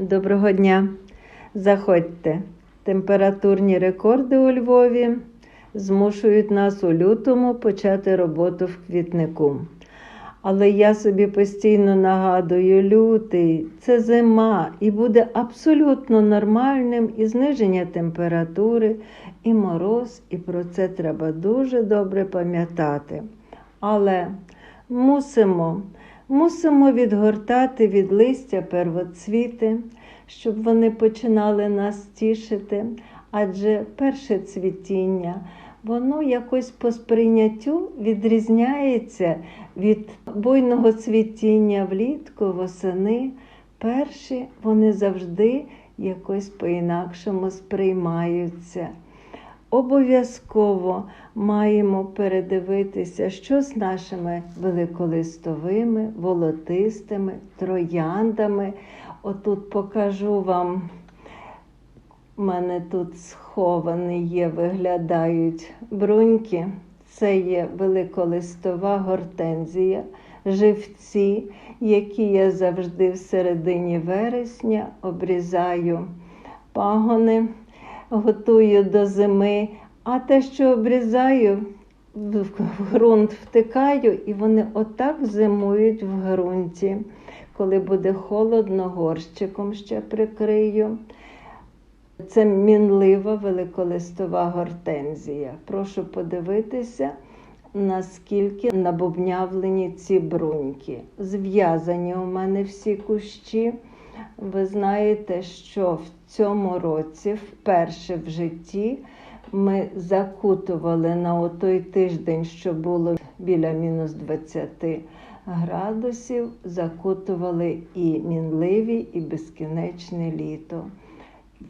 Доброго дня. Заходьте. Температурні рекорди у Львові змушують нас у лютому почати роботу в квітнику. Але я собі постійно нагадую, лютий це зима, і буде абсолютно нормальним і зниження температури, і мороз, і про це треба дуже добре пам'ятати. Але мусимо, мусимо відгортати від листя первоцвіти, щоб вони починали нас тішити. Адже перше цвітіння, воно якось по сприйняттю відрізняється від буйного цвітіння влітку, восени. Перші вони завжди якось по-інакшому сприймаються. Обов'язково маємо передивитися, що з нашими великолистовими, волотистими, трояндами. Отут покажу вам. У мене тут сховані є, виглядають бруньки. Це є великолистова гортензія, живці, які я завжди в середині вересня обрізаю пагони, готую до зими, а те, що обрізаю, в ґрунт втикаю, і вони отак зимують в ґрунті. Коли буде холодно, горщиком ще прикрию. Це мінлива великолистова гортензія. Прошу подивитися, наскільки набубнявлені ці бруньки. Зв'язані у мене всі кущі. Ви знаєте, що в цьому році, вперше в житті, ми закутували на той тиждень, що було біля мінус 20 градусів, закутували і мінливі, і безкінечне літо.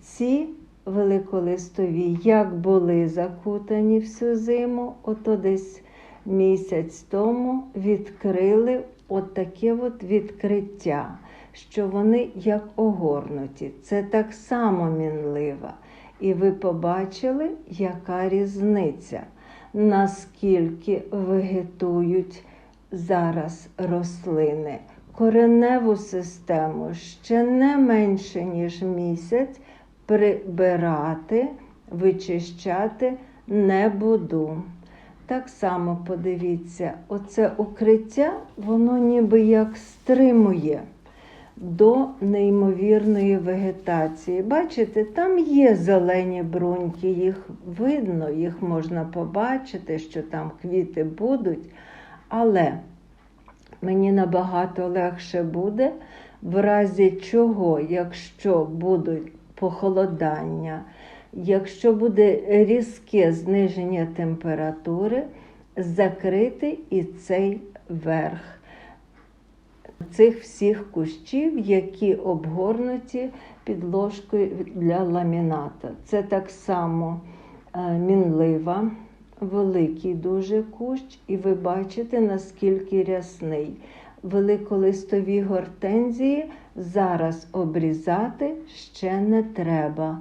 Ці великолистові, як були закутані всю зиму, ото десь місяць тому відкрили от таке от відкриття, що вони як огорнуті. Це так само мінлива. І ви побачили, яка різниця, наскільки вегетують зараз рослини. Кореневу систему ще не менше, ніж місяць прибирати, вичищати не буду. Так само подивіться, оце укриття, воно ніби як стримує до неймовірної вегетації. Бачите, там є зелені бруньки, їх видно, їх можна побачити, що там квіти будуть. Але мені набагато легше буде, в разі чого, якщо будуть похолодання, якщо буде різке зниження температури, закрити і цей верх цих всіх кущів, які обгорнуті підложкою для ламіната. Це так само мінлива, великий дуже кущ, і ви бачите, наскільки рясний. Великолистові гортензії зараз обрізати ще не треба.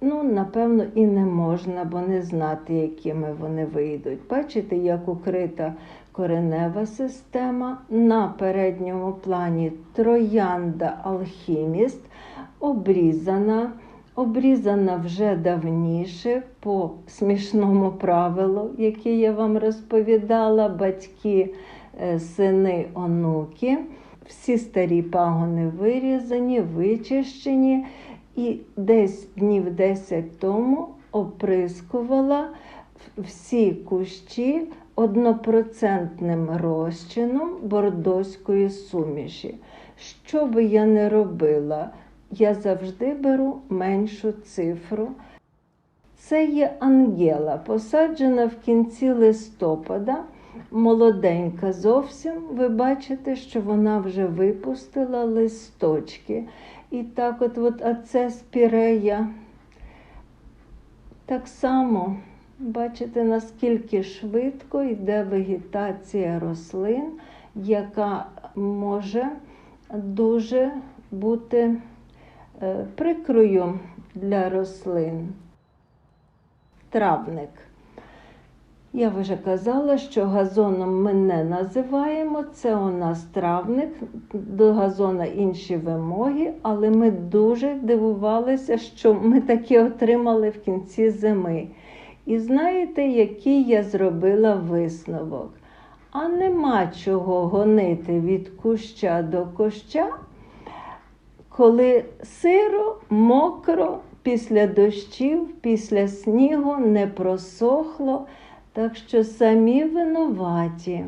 Ну, напевно, і не можна, бо не знати, якими вони вийдуть. Бачите, як укрита коренева система. На передньому плані троянда алхіміст обрізана. Обрізана вже давніше по смішному правилу, яке я вам розповідала, батьки, сини, онуки. Всі старі пагони вирізані, вичищені. І десь днів 10 тому оприскувала всі кущі однопроцентним розчином бордоської суміші. Що би я не робила, я завжди беру меншу цифру. Це є ангела, посаджена в кінці листопада, молоденька зовсім. Ви бачите, що вона вже випустила листочки. І так от, от а спірея. Так само, бачите, наскільки швидко йде вегетація рослин, яка може дуже бути е, прикрою для рослин. Травник. Я вже казала, що газоном ми не називаємо, це у нас травник, до газона інші вимоги, але ми дуже дивувалися, що ми такі отримали в кінці зими. І знаєте, який я зробила висновок? А нема чого гонити від куща до куща, коли сиро, мокро, після дощів, після снігу не просохло, так що самі винуваті.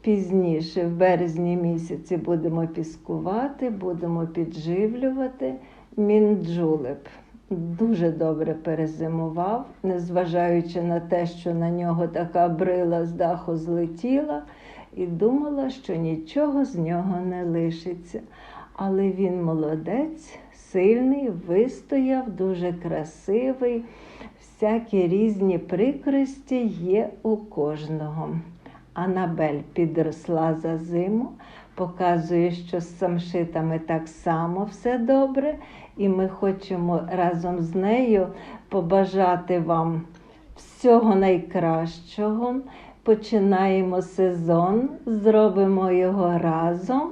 Пізніше, в березні місяці, будемо піскувати, будемо підживлювати. Мінджулеп дуже добре перезимував, незважаючи на те, що на нього така брила з даху злетіла, і думала, що нічого з нього не лишиться. Але він молодець, сильний, вистояв, дуже красивий. Всякі різні прикрості є у кожного. Анабель підросла за зиму, показує, що з самшитами так само все добре, і ми хочемо разом з нею побажати вам всього найкращого. Починаємо сезон, зробимо його разом.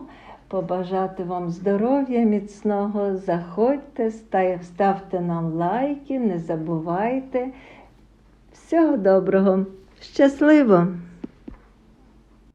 Побажати вам здоров'я міцного, заходьте, ставте нам лайки, не забувайте. Всього доброго, щасливо!